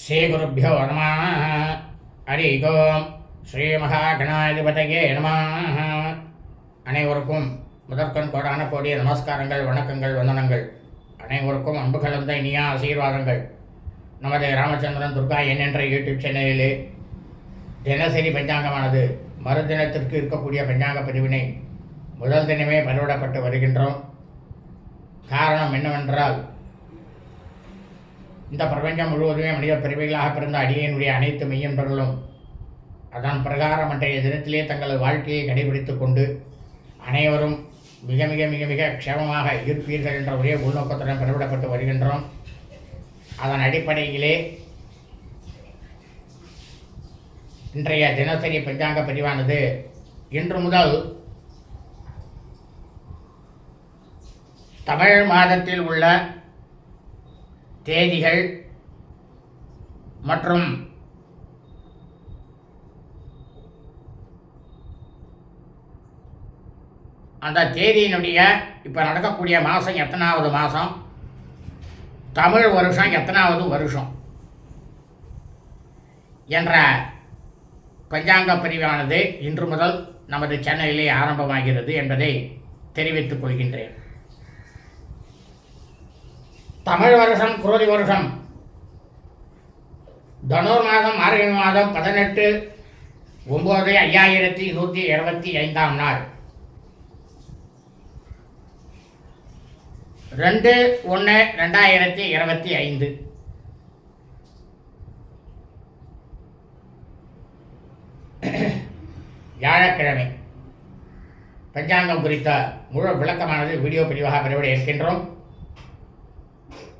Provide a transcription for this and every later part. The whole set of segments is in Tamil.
ஸ்ரீகுருப்போ நம ஹரி ஓம். ஸ்ரீ மகாகணாதிபதியே நம. அனைவருக்கும் முதற்கண் கோடான கோடிய நமஸ்காரங்கள் வணக்கங்கள் வந்தனங்கள். அனைவருக்கும் அன்பு கலந்த இனிய ஆசீர்வாதங்கள். நமது ராமச்சந்திரன் துர்கா என் என்ற யூடியூப் சேனலிலே தினசரி பஞ்சாங்கமானது. மறுதினத்திற்கு இருக்கக்கூடிய பஞ்சாங்க பதிவினை முதல் தினமே பதிவிடப்பட்டு வருகின்றோம். காரணம் என்னவென்றால் இந்த பிரபஞ்சம் முழுவதுமே மனித பிரிவைகளாக பிறந்த அடியனுடைய அனைத்து மெய்யன்பர்களும் அதன் பிரகாரம் அன்றைய தினத்திலே தங்களது வாழ்க்கையை கடைபிடித்து கொண்டு அனைவரும் மிக மிக மிக மிக க்ஷேமமாக இருப்பீர்கள் என்ற ஒரே உள்நோக்கத்துடன் பிறவிடப்பட்டு வருகின்றோம். அதன் அடிப்படையிலே இன்றைய தினசரி பஞ்சாங்க பதிவானது இன்று முதல் தமிழ் மாதத்தில் உள்ள தேதிகள் மற்றும் அந்த தேதியினுடைய இப்போ நடக்கக்கூடிய மாதம் எத்தனாவது மாதம் தமிழ் வருஷம் எத்தனாவது வருஷம்? என்ற பஞ்சாங்க பிரிவானது இன்று முதல் நமது சென்னையிலே ஆரம்பமாகிறது என்பதை தெரிவித்துக் கொள்கின்றேன். தமிழ் வருஷம் குரோதி வருஷம் தனுர் மாதம் மார்கழி மாதம் பதினெட்டு ஒம்பது ஐயாயிரத்தி நூற்றி இருபத்தி ஐந்தாம் நாள். ரெண்டு ஒன்று ரெண்டாயிரத்தி இருபத்தி ஐந்து. வியாழக்கிழமை. பஞ்சாங்கம் குறித்த முழு விளக்கமானது வீடியோ பிரிவாக பெறவிட இருக்கின்றோம்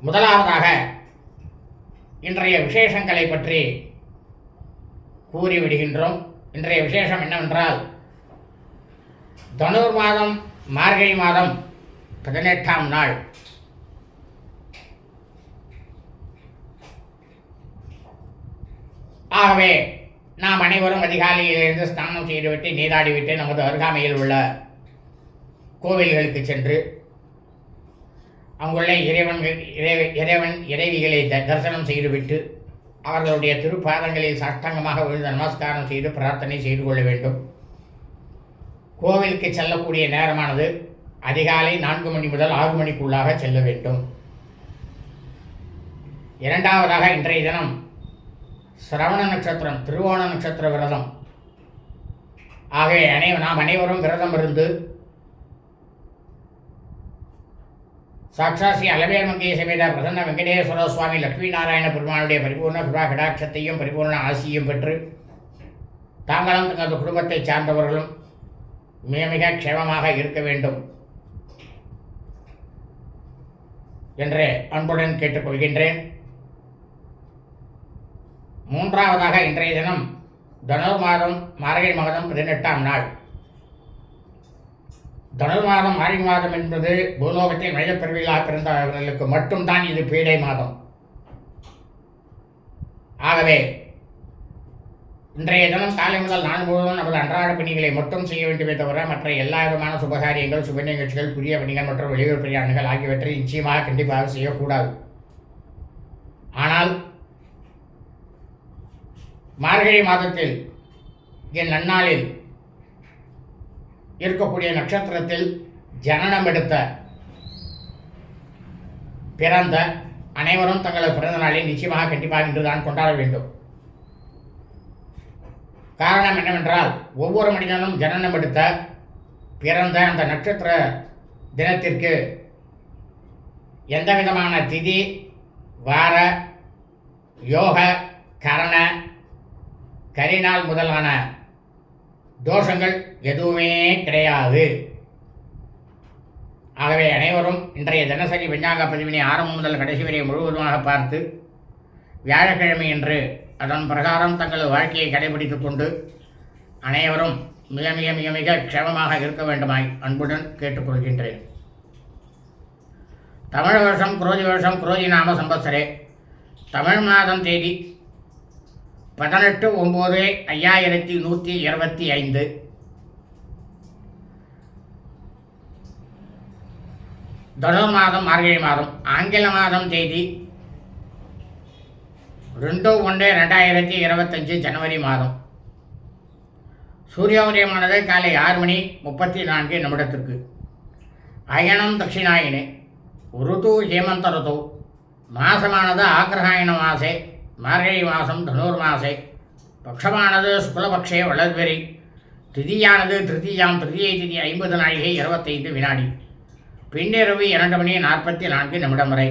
முதலாவதாக இன்றைய விசேஷங்களை பற்றி கூறிவிடுகின்றோம். இன்றைய விசேஷம் என்னவென்றால் தனுர் மாதம் மார்கழி மாதம் பதினெட்டாம் நாள். ஆகவே நாம் அனைவரும் அதிகாலையிலிருந்து ஸ்நானம் செய்துவிட்டு நீராடிவிட்டு நமது அருகாமையில் உள்ள கோவில்களுக்கு சென்று அங்குள்ள இறைவன்கள் இறை இறைவன் இறைவிகளை த- தரிசனம் செய்துவிட்டு அவர்களுடைய திருப்பாதங்களில் சாஷ்டாங்கமாக விழுந்து நமஸ்காரம் செய்து பிரார்த்தனை செய்து கொள்ள வேண்டும். கோவிலுக்கு செல்லக்கூடிய நேரமானது அதிகாலை நான்கு மணி முதல் ஆறு மணிக்குள்ளாக செல்ல வேண்டும். இரண்டாவதாக இன்றைய தினம் சிரவண நட்சத்திரம் திருவோண நட்சத்திர விரதம். ஆகவே அனை நாம் அனைவரும் விரதம் இருந்து சாட்சா ஸ்ரீ அலவேல் மங்கைய சமேத பிரசன்ன வெங்கடேஸ்வர சுவாமி லட்சுமி நாராயண பெருமானுடைய பரிபூர்ண கிருபா கடாட்சத்தையும் பரிபூர்ண ஆசியும் பெற்று தாங்களும் தங்களது குடும்பத்தை சார்ந்தவர்களும் மிக மிக க்ஷேமமாக இருக்க வேண்டும் என்று அன்புடன் கேட்டுக்கொள்கின்றேன். மூன்றாவதாக இன்றைய தினம் தனுர் மாதம் மார்கழி மாதம் பதினெட்டாம் நாள். தனுர் மாதம் மார்கழி மாதம் என்பது பூலோகத்தில் மனித பிறந்தவர்களுக்கு மட்டும்தான் இது பீடை மாதம். ஆகவே இன்றைய தினம் காலை முதல் நான் முழுவதும் நமது அன்றாட பணிகளை மட்டும் செய்ய வேண்டுமே தவிர மற்ற எல்லா விதமான சுபகாரியங்கள் சுப நிகழ்ச்சிகள் புதிய பணிகள் மற்றும் வெளியூர் பிரயாணங்கள் ஆகியவற்றை நிச்சயமாக கண்டிப்பாக செய்யக்கூடாது. ஆனால் மார்கழி மாதத்தில் என் நன்னாளில் இருக்கக்கூடிய நட்சத்திரத்தில் ஜனனம் எடுத்த பிறந்த அனைவரும் தங்களது பிறந்த நாளை நிச்சயமாக கண்டிப்பாக இன்றுதான் கொண்டாட வேண்டும். காரணம் என்னவென்றால் ஒவ்வொரு மனிதனும் ஜனனம் எடுத்த பிறந்த அந்த நட்சத்திர தினத்திற்கு எந்த விதமான திதி வார யோக கரண கரிநாள் முதலான தோஷங்கள் எதுவுமே கிடையாது. ஆகவே அனைவரும் இன்றைய தினசரி விஞ்ஞாக பதிவினை ஆரம்பம் முதல் கடைசி வரை முழுவதுமாக பார்த்து வியாழக்கிழமை என்று அதன் பிரகாரம் தங்களது வாழ்க்கையை கடைபிடித்துக் கொண்டு அனைவரும் மிக மிக மிக மிக க்ஷேமமாக இருக்க வேண்டுமாய் அன்புடன் கேட்டுக்கொள்கின்றேன். தமிழ் வருஷம் குரோதி வருஷம் குரோதி நாம சம்பத்சரே. தமிழ் மாதம் தேதி பதினெட்டு ஒம்பது ஐயாயிரத்தி நூற்றி இருபத்தி ஐந்து. தனு மாதம் மார்கழி மாதம் ஆங்கில மாதம் தேதி ரெண்டு ஒன்று ரெண்டாயிரத்தி இருபத்தஞ்சு ஜனவரி மாதம். சூரிய உதயமானது காலை ஆறு மணி முப்பத்தி நான்கு நிமிடத்திற்கு. அயனம் தட்சிணாயினே ருது ஹேமந்த ருது மாசமானது ஆக்ரஹாயண மாசே மார்கழி மாதம் தனுர் மாசே பக்ஷமானது சுக்லபக்ஷே வளர்வெறி திதியானது திருதியாம் திருதியை திதி ஐம்பது நாழிகை இருபத்தைந்து வினாடி. பின்னிரவு இரண்டு மணி நாற்பத்தி நான்கு நிமிடம் வரை.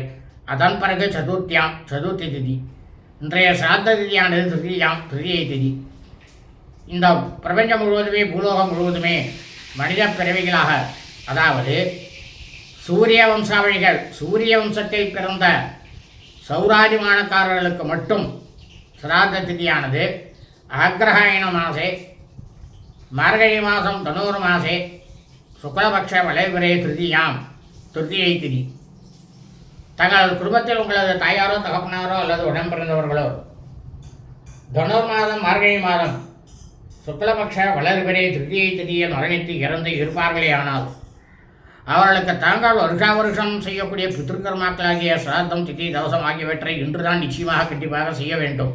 அதன் பிறகு சதுர்த்தியாம் சதுர்த்தி திதி. இன்றைய சாத்த திதியானது திருதியாம் திருதியை திதி. இந்த பிரபஞ்சம் முழுவதுமே பூலோகம் முழுவதுமே மனித பிறவிகளாக அதாவது சூரிய வம்சாவழிகள் சூரிய வம்சத்தில் பிறந்த சௌராஜிமானக்காரர்களுக்கு மட்டும் சிராத்த திதியானது ஆக்ரஹாயண மாசே மார்கழி மாதம் தனூர் மாசே சுக்லபக்ஷ வளைவிரே திருதியாம் திருதியை திதி. தங்களது குடும்பத்தில் உங்களது தாயாரோ தகப்பனாரோ அல்லது உடன்பிறந்தவர்களோ தனுர் மாதம் மார்கழி மாதம் சுக்லபக்ஷ வளர்பிரே திருதியை திதியில் மரணித்து இறந்து இருப்பார்களே ஆனால் அவர்களுக்கு தாங்கள் வருஷா வருஷம் செய்யக்கூடிய பித்திருக்கர்மாக்களாகிய சிராத்தம் திதி தவசம் ஆகியவற்றை இன்றுதான் நிச்சயமாக கண்டிப்பாக செய்ய வேண்டும்.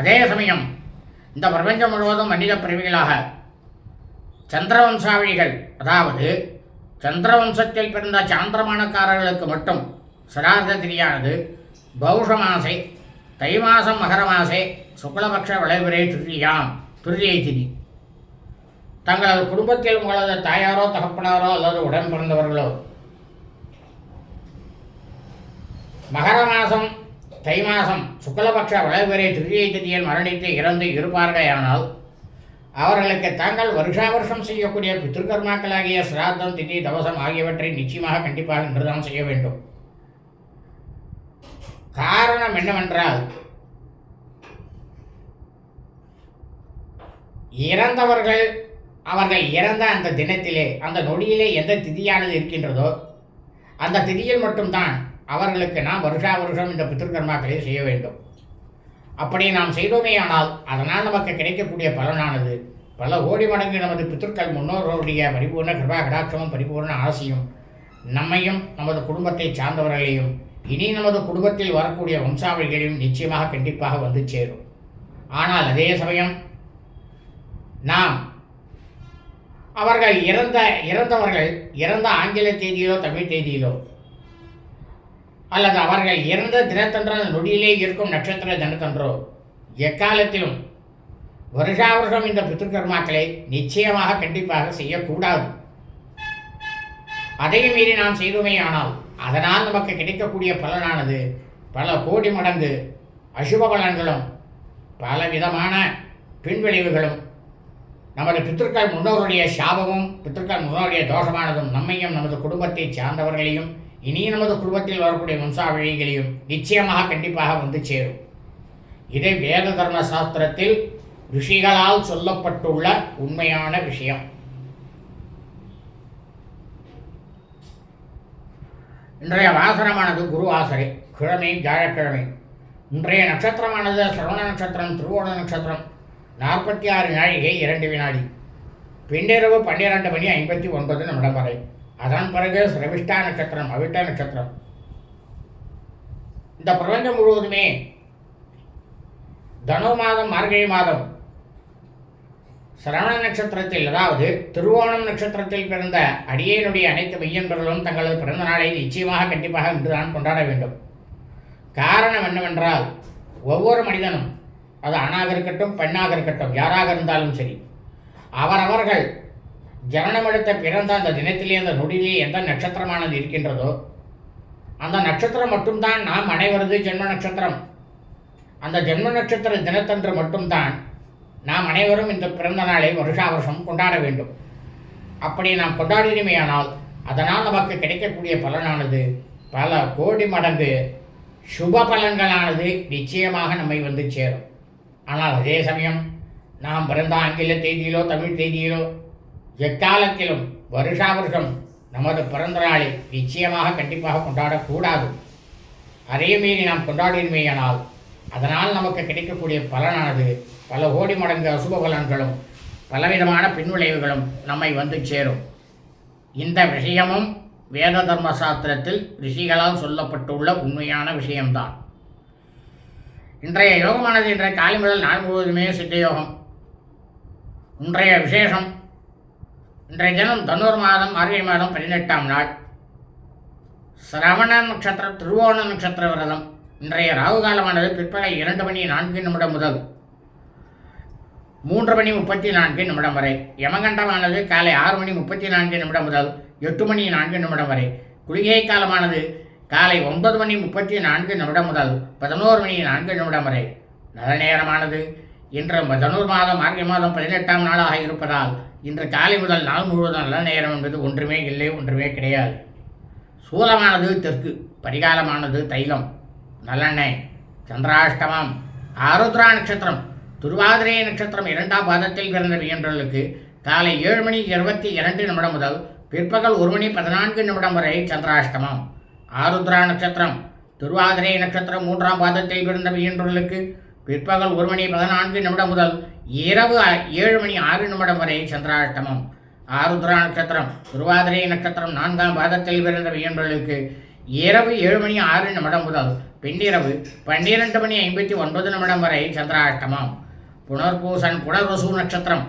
அதே சமயம் இந்த பிரபஞ்சம் முழுவதும் மனித பிறவிகளாக சந்திரவம்சாவழிகள் அதாவது சந்திரவம்சத்தில் பிறந்த சாந்திரமானக்காரர்களுக்கு மட்டும் சிரார்த்த திதியானது பௌஷ மாசே தை மாதம் மகர மாசே சுக்லபக்ஷ விளைவுரை திருதியாம் திருதியை திதி. தங்களது குடும்பத்தில் உங்களது தாயாரோ தகப்பனாரோ அல்லது உடன் பிறந்தவர்களோ மகர மாதம் தை மாதம் சுக்லபக்ஷ வளைவரை திருதியை திதியில் மரணித்து இறந்து இருப்பார்களேயானால் அவர்களுக்கு தாங்கள் வருஷா வருஷம் செய்யக்கூடிய பித்திருக்கர்மாக்களாகிய சிராத்தம் திதி தவசம் ஆகியவற்றை நிச்சயமாக கண்டிப்பாக இன்றுதான் செய்ய வேண்டும். காரணம் என்னவென்றால் இறந்தவர்கள் அவர்கள் இறந்த அந்த தினத்திலே அந்த நொடியிலே எந்த திதியானது இருக்கின்றதோ அந்த திதியில் மட்டும்தான் அவர்களுக்கு நாம் வருஷா வருஷம் இந்த பித்திருக்கர்மாக்களை செய்ய வேண்டும். அப்படி நாம் செய்தோமேயானால் அதனால் நமக்கு கிடைக்கக்கூடிய பலனானது பல கோடி மடங்கு நமது பித்திருக்கள் முன்னோர்களுடைய பரிபூர்ண கிருபா கடாட்சமும் பரிபூர்ண ஆசையும் நம்மையும் நமது குடும்பத்தை சார்ந்தவர்களையும் இனி நமது குடும்பத்தில் வரக்கூடிய வம்சாவளிகளையும் நிச்சயமாக கண்டிப்பாக வந்து சேரும். ஆனால் அதே சமயம் நாம் அவர்கள் இறந்த இறந்தவர்கள் இறந்த ஆங்கில தேதியிலோ தமிழ் தேதியிலோ அல்லது அவர்கள் இறந்த தினத்தன்ற நொடியிலே இருக்கும் நட்சத்திர தினத்தன்றோ எக்காலத்திலும் வருஷா வருஷம் இந்த பித்ருக்கர்மாக்களை நிச்சயமாக கண்டிப்பாக செய்யக்கூடாது. அதையும் மீறி நாம் செய்துமே ஆனால் அதனால் நமக்கு கிடைக்கக்கூடிய பலனானது பல கோடி மடங்கு அசுப பலன்களும் பல விதமான பின்விளைவுகளும் நமது பித்திருக்கள் முன்னோருடைய சாபமும் பித்திருக்கள் முன்னோருடைய தோஷமானதும் நம்மையும் நமது குடும்பத்தை சார்ந்தவர்களையும் இனி நமது குடும்பத்தில் வரக்கூடிய வம்சாவழிகளையும் நிச்சயமாக கண்டிப்பாக வந்து சேரும். இதை வேத தர்ம சாஸ்திரத்தில் ரிஷிகளால் சொல்லப்பட்டுள்ள உண்மையான விஷயம். இன்றைய வாசனமானது குரு ஆசரை கிழமை வியாழக்கிழமை. இன்றைய நட்சத்திரமானது சிரவண நட்சத்திரம் திருவோண நட்சத்திரம். நாற்பத்தி ஆறு நாழிகை இரண்டு வினாடி. பின்னிரவு பன்னிரெண்டு மணி ஐம்பத்தி ஒன்பது நிமிடம் வரை. அதன் பிறகு சிரவிஷ்டா நட்சத்திரம் அவிட்ட நட்சத்திரம். இந்த பிரபஞ்சம் முழுவதுமே தனு மாதம் மார்கழி மாதம் சிரவண நட்சத்திரத்தில் அதாவது திருவோணம் நட்சத்திரத்தில் பிறந்த அடியேனுடைய அனைத்து மையன்பர்களும் தங்களது பிறந்த நாளை நிச்சயமாக கண்டிப்பாக இன்றுதான் கொண்டாட வேண்டும். காரணம் என்னவென்றால் ஒவ்வொரு மனிதனும் அது ஆணாக இருக்கட்டும் பெண்ணாக இருக்கட்டும் யாராக இருந்தாலும் சரி. அவரவர்கள் ஜனனம் எடுத்த பிறந்த அந்த தினத்திலே அந்த நொடியிலே எந்த நட்சத்திரமானது இருக்கின்றதோ அந்த நட்சத்திரம் மட்டும்தான் நாம் அனைவரது ஜென்ம நட்சத்திரம். அந்த ஜென்ம நட்சத்திர தினத்தன்று மட்டும்தான் நாம் அனைவரும் இந்த பிறந்த நாளை வருஷா வருஷம் கொண்டாட வேண்டும். அப்படி நாம் கொண்டாடினமையானால் அதனால் நமக்கு கிடைக்கக்கூடிய பலனானது பல கோடி மடங்கு சுப பலன்களானது நிச்சயமாக நம்மை வந்து சேரும். ஆனால் அதே சமயம் நாம் பிறந்த ஆங்கில தேதியிலோ தமிழ் தேதியிலோ எக்காலத்திலும் வருஷா வருஷம் நமது பிறந்த நாளை நிச்சயமாக கண்டிப்பாக கொண்டாடக்கூடாது. அதே மீறி நாம் கொண்டாடினமேயானால் அதனால் நமக்கு கிடைக்கக்கூடிய பலனானது பல கோடி மடங்கு அசுப பலன்களும் பலவிதமான பின்விளைவுகளும் நம்மை வந்து சேரும். இந்த விஷயமும் வேத தர்ம சாஸ்திரத்தில் ரிஷிகளால் சொல்லப்பட்டுள்ள உண்மையான விஷயம்தான். இன்றைய யோகமானது இன்றைய காலை முதல் நாள் முழுவதுமே சித்த யோகம் இன்றைய விசேஷம் இன்றைய தினம் தனுர் மாதம் மார்கழி மாதம் பதினெட்டாம் நாள். சிரவண நட்சத்திரம் திருவோண நட்சத்திர விரதம். இன்றைய ராகு காலமானது பிற்பகல் இரண்டு மணி நான்கு நிமிடம் முதல் மூன்று மணி முப்பத்தி நான்கு நிமிடம் வரை. யமகண்டமானது காலை ஆறு மணி முப்பத்தி நான்கு நிமிடம் முதல் எட்டு மணி நான்கு நிமிடம் வரை. குளிகை காலமானது காலை ஒன்பது மணி முப்பத்தி நான்கு நிமிடம் முதல் பதினோரு மணி நான்கு நிமிடம் வரை. நல்ல நேரமானது. இன்று தனுர் மாதம் மார்கழி மாதம் பதினெட்டாம் நாளாக இருப்பதால் இன்று காலை முதல் நாள் முழுவதும் நல்ல நேரம் என்பது ஒன்றுமே இல்லை ஒன்றுமே கிடையாது. சூலமானது தெற்கு பரிகாலமானது தைலம் நல்லெண்ணெய் சந்திராஷ்டமம் ஆருத்ரா நட்சத்திரம் துருவாதிரை நட்சத்திரம் இரண்டாம் பாதத்தில் பிறந்த வியன்றலுக்கு காலை ஏழு மணி இருபத்தி இரண்டு நிமிடம் முதல் பிற்பகல் ஒரு மணி பதினான்கு நிமிடம் வரை சந்திராஷ்டமம். ஆருத்ரா நட்சத்திரம் திருவாதிரை நட்சத்திரம் மூன்றாம் பாதத்தில் பிறந்த வியன்றலுக்கு பிற்பகல் ஒரு மணி பதினான்கு நிமிடம் முதல் இரவு ஏழு மணி ஆறு நிமிடம் வரை சந்திராஷ்டமம். ஆருத்ரா நட்சத்திரம் திருவாதிரை நட்சத்திரம் நான்காம் பாதத்தில் பிறந்த வியன்றலுக்கு இரவு ஏழு மணி ஆறு நிமிடம் முதல் பின்னிரவு பன்னிரண்டு மணி ஐம்பத்தி ஒன்பது நிமிடம் வரை சந்திராஷ்டமம். புனர்பூசன் புனர்வசு நட்சத்திரம்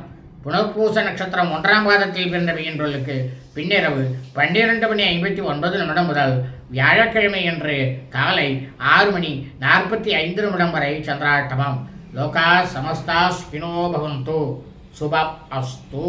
புனர்பூச நட்சத்திரம் ஒன்றாம் பாதத்தில் பிறந்த வியன்றலுக்கு பின்னிரவு பன்னிரண்டு மணி ஐம்பத்தி ஒன்பது நிமிடம் முதல் வியாழக்கிழமை அன்று காலை ஆறு மணி நாற்பத்தி ஐந்து நிமிடம் வரை சந்திராட்டமம். லோகா சமஸ்தா ஸ்பினோ பவந்து. சுப அஸ்தூ.